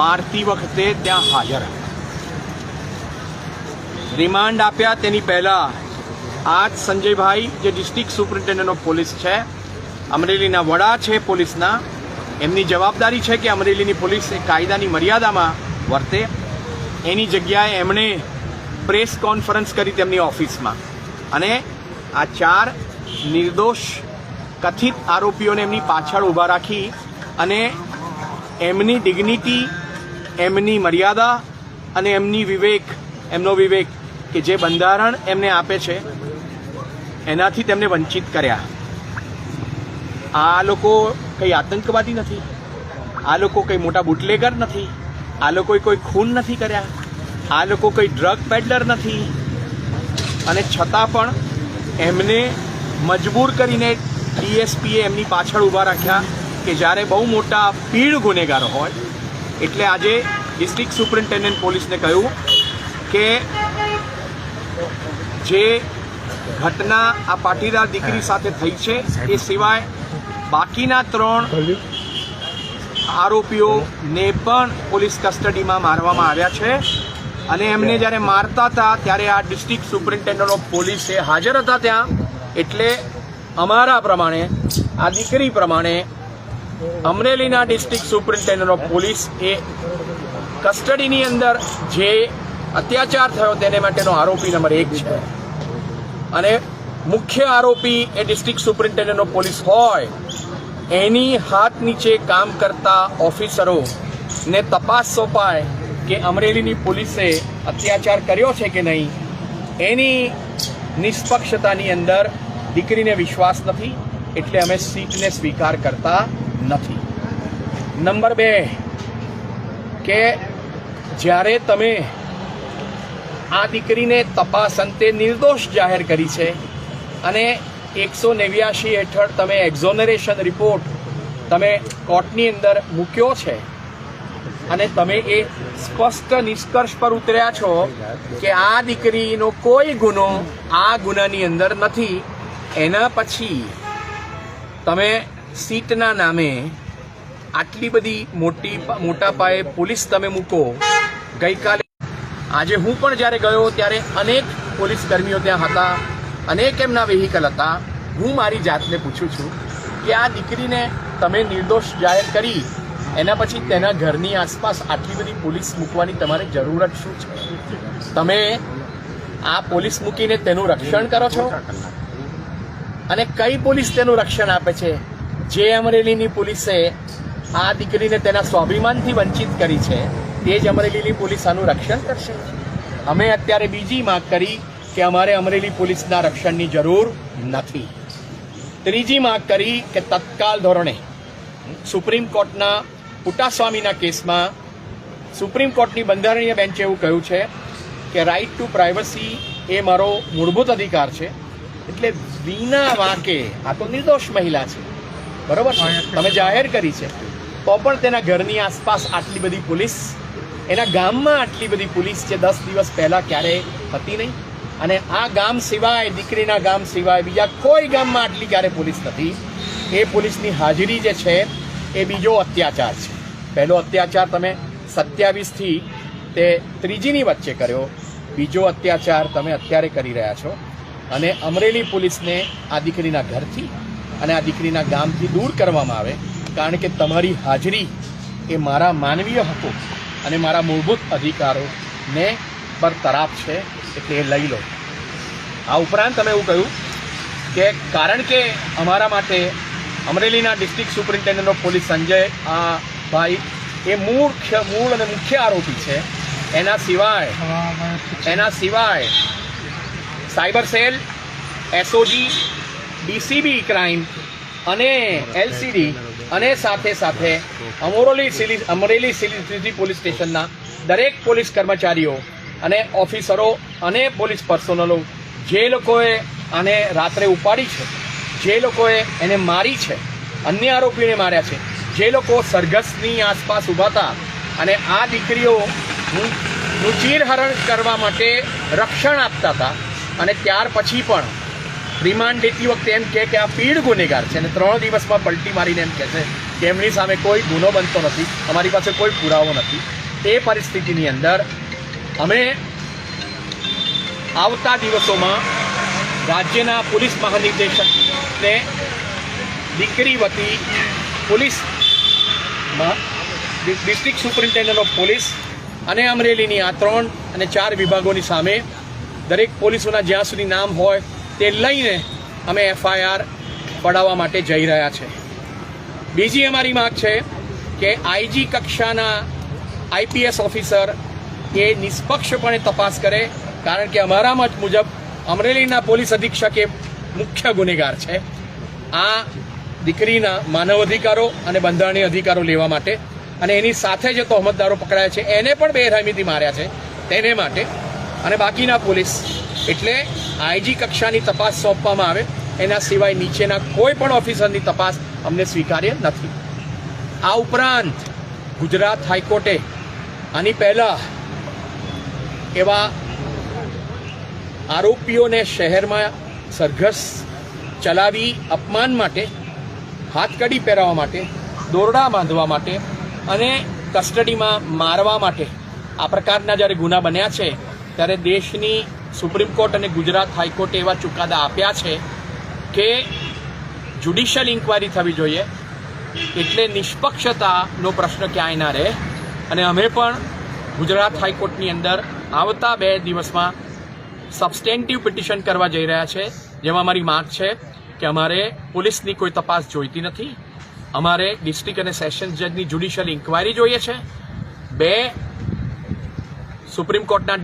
મારતી વખતે ત્યાં હાજર. રિમાન્ડ આપ્યા તેની પહેલા આ જ સંજયભાઈ, જે ડિસ્ટ્રિક્ટ સુપ્રિન્ટેન્ડન્ટ ઓફ પોલીસ છે, અમરેલીના વડા છે પોલીસના, એમની જવાબદારી છે કે અમરેલીની પોલીસ એ કાયદાની મર્યાદામાં વર્તે. એની જગ્યાએ એમણે પ્રેસ કોન્ફરન્સ કરી તેમની ઓફિસમાં. અને આ ચાર નિર્દોષ, કથિત આરોપીઓને એમની પાછળ ઊભા રાખી અને એમની ડિગ્નિટી એમની મર્યાદા અને એમની વિવેક, એમનો વિવેક કે જે બંધારણ એમને આપે છે, એનાથી તેમને વંચિત કર્યા. આ લોકો કંઈ આતંકવાદી નથી. આ લોકો કંઈ મોટા બુટલેગર નથી. આ લોકોએ કોઈ ખૂન નથી કર્યા. આ લોકો કોઈ ડ્રગ પેડલર નથી. અને છતાં પણ એમને મજબૂર કરીને ડીએસપીએ એમની પાછળ ઊભા રાખ્યા કે જ્યારે બહુ મોટા પીડ ગુનેગાર હોય એટલે આજે ડિસ્ટ્રિક્ટ સુપરિન્ટેન્ડન્ટ પોલીસને કહ્યું કે જે ઘટના આ પાટીદાર દીકરી સાથે થઈ છે, એ સિવાય બાકીના ત્રણ આરોપીઓને પણ પોલીસ કસ્ટડીમાં મારવામાં આવ્યા છે. અને એમને જ્યારે મારતા હતા, ત્યારે આ ડિસ્ટ્રિક્ટ સુપરિન્ટેન્ડન્ટ ઓફ પોલીસે હાજર હતા ત્યાં. એટલે અમારા પ્રમાણે, આ દીકરી પ્રમાણે અમરેલીના ડિસ્ટ્રિક્ટ સુપ્રિન્ટેન્ડન્ટ ઓફ પોલીસ એ કસ્ટડીની અંદર જે અત્યાચાર થયો તેને માટેનો આરોપી નંબર એક છે. અને મુખ્ય આરોપી એ ડિસ્ટ્રિક્ટ સુપ્રિન્ટેન્ડન્ટ ઓફ પોલીસ હોય, એની હાથ નીચે કામ કરતા ઓફિસરો ને તપાસ સોંપાય કે અમરેલીની પોલીસે અત્યાચાર કર્યો છે કે નહીં, એની નિષ્પક્ષતાની અંદર દીકરીને વિશ્વાસ નથી, એટલે અમે સીટને સ્વીકાર કરતા નથી. નંબર બે, કે જ્યારે તમે આ દીકરીને તપાસ અંતે નિર્દોષ જાહેર કરી છે અને એકસો નેવ્યાશી હેઠળ તમે એક્ઝોનરેશન રિપોર્ટ તમે કોર્ટની અંદર મૂક્યો છે અને તમે એ સ્પષ્ટ નિષ્કર્ષ પર ઉતર્યા છો કે આ દીકરીનો કોઈ ગુનો આ ગુનાની અંદર નથી. એના પછી તમે સીટના નામે આટલી બધી મોટી મોટા પાયે પોલીસ તમે મૂકો, ગઈકાલે આજે હું પણ જ્યારે ગયો ત્યારે અનેક પોલીસ કર્મીઓ ત્યાં હતા, અનેક એમના વેહિકલ હતા. હું મારી જાતને પૂછું છું કે આ દીકરીને તમે નિર્દોષ જાહેર કરી, એના પછી તેના ઘરની આસપાસ આટલી બધી પોલીસ મૂકવાની તમારે જરૂરત શું છે? તમે આ પોલીસ મૂકીને તેનું રક્ષણ કરો છો? અને કઈ પોલીસ તેનું રક્ષણ આપે છે? જે અમરેલીની પોલીસે આ દીકરીને તેના સ્વાભિમાનથી વંચિત કરી છે, તે જ અમરેલીની પોલીસ આનું રક્ષણ કરશે. અમે અત્યારે બીજી માંગ કરી કે અમારે અમરેલી પોલીસના રક્ષણની જરૂર નથી. ત્રીજી માંગ કરી કે તત્કાલ ધોરણે સુપ્રીમ કોર્ટના પુટાસ્વામીના કેસમાં સુપ્રીમ કોર્ટની બંધારણીય બેન્ચે એવું કહ્યું છે કે રાઇટ ટુ પ્રાઇવસી એ મારો મૂળભૂત અધિકાર છે. એટલે વિના વાંકે, આ તો નિર્દોષ મહિલા છે. બરોબર છે? તમે જાહેર કરી છે. તો પણ તેના ઘરની આસપાસ આટલી બધી પોલીસ, એના ગામમાં આટલી બધી પોલીસ જે દસ દિવસ પહેલાં ક્યારેય હતી નહીં. અને આ ગામ સિવાય, દીકરીના ગામ સિવાય, બીજા કોઈ ગામમાં આટલી ક્યારે પોલીસ નથી. એ પોલીસની હાજરી જે છે, એ બીજો અત્યાચાર છે. પહેલો અત્યાચાર તમે સત્યાવીસથી તે ત્રીજીની વચ્ચે કર્યો. બીજો અત્યાચાર તમે અત્યારે કરી રહ્યા છો. અને અમરેલી પોલીસને આ દીકરીના ઘરથી અને આ દીકરીના ગામથી દૂર કરવામાં આવે, કારણ કે તમારી હાજરી એ મારા માનવીય હકો અને મારા મૂળભૂત અધિકારોને પર તરાપ છે, એટલે એ લઈ લો. આ ઉપરાંત તમે એવું કહ્યું કે કારણ કે અમારા માટે અમરેલીના district superintendent of police Sanjay, આ ભાઈ એ મૂળ મૂળ અને મુખ્ય આરોપી છે. એના સિવાય એના સિવાય cyber cell, SOG DCB crime અને એલસીડી અને સાથે સાથે અમરોલી સિલી અમરેલી સિટી પોલીસ સ્ટેશનના દરેક પોલીસ કર્મચારીઓ અને ઓફિસરો અને પોલીસ પર્સનલો જે લોકોએ આને રાત્રે ઉપાડી છે જે લોકોએ એને મારી છે અન્ય આરોપીઓને માર્યા છે જે લોકો સરઘસની આસપાસ ઊભા હતા અને આ દીકરીઓ નું ચીરહરણ કરવા માટે રક્ષણ આપતા હતા અને ત્યાર પછી પણ રિમાન્ડ લેતી વખતે એમ કહે કે આ પીડ ગુનેગાર છે અને ત્રણ દિવસમાં પલટી મારીને એમ કહે છે કે એમની સામે કોઈ ગુનો બનતો નથી, અમારી પાસે કોઈ પુરાવો નથી. તે પરિસ્થિતિની અંદર અમે આવતા દિવસોમાં રાજ્યના પોલીસ મહાનિર્દેશકને દીકરી વતી police district superintendent of police અને અમરેલીની આ ત્રણ અને ચાર વિભાગોની સામે દરેક પોલીસોના જ્યાં સુધી નામ હોય તે લઈને અમે એફઆઈઆર પડાવવા માટે જઈ રહ્યા છે. બીજી અમારી માગ છે કે આઈજી કક્ષાના આઈપીએસ ઓફિસર એ નિષ્પક્ષપણે તપાસ કરે, કારણ કે અમારા મત મુજબ અમરેલીના પોલીસ અધિક્ષક મુખ્ય ગુનેગાર છે. આ દીકરીના માનવ અધિકારો અને બંધારણીય અધિકારો લેવા માટે અને એની સાથે જે તોહમતદારો પકડાયા છે. એને પણ બેરહમીથી માર્યા છે. તેને માટે અને બાકીના પોલીસ. એટલે આઈજી કક્ષાની તપાસ સોંપવામાં આવે. એના સિવાય નીચેના કોઈ પણ ઓફિસરની તપાસ અમને સ્વીકાર્ય નથી. આ ઉપરાંત ગુજરાત હાઈકોર્ટે આની પહેલા એવા આરોપીઓને શહેરમાં સરઘસ ચલાવી અપમાન માટે હાથકડી પહેરાવવા માટે, દોરડા બાંધવા માટે અને કસ્ટડીમાં મારવા માટે આ પ્રકારના જ્યારે ગુના બન્યા છે, ત્યારે દેશની સુપ્રીમ કોર્ટ અને ગુજરાત હાઈકોર્ટે એવા ચુકાદા આપ્યા છે કે જ્યુડિશિયલ ઇન્કવાયરી થવી જોઈએ એટલે નિષ્પક્ષતાનો પ્રશ્ન ક્યાંય ના રહે. અને અમે પણ ગુજરાત હાઈકોર્ટની અંદર આવતા બે દિવસમાં સબસ્ટેન્ટિવ પિટિશન કરવા જઈ રહ્યા છે. જેમાં અમારી માંગ છે કે અમારે પોલીસની કોઈ તપાસ જોઈતી નથી. અમારે ડિસ્ટ્રિક્ટ અને સેશન્સ જજની જ્યુડિશિયલ ઇન્કવાયરી જોઈએ છે. બે, સુપ્રીમ કોર્ટના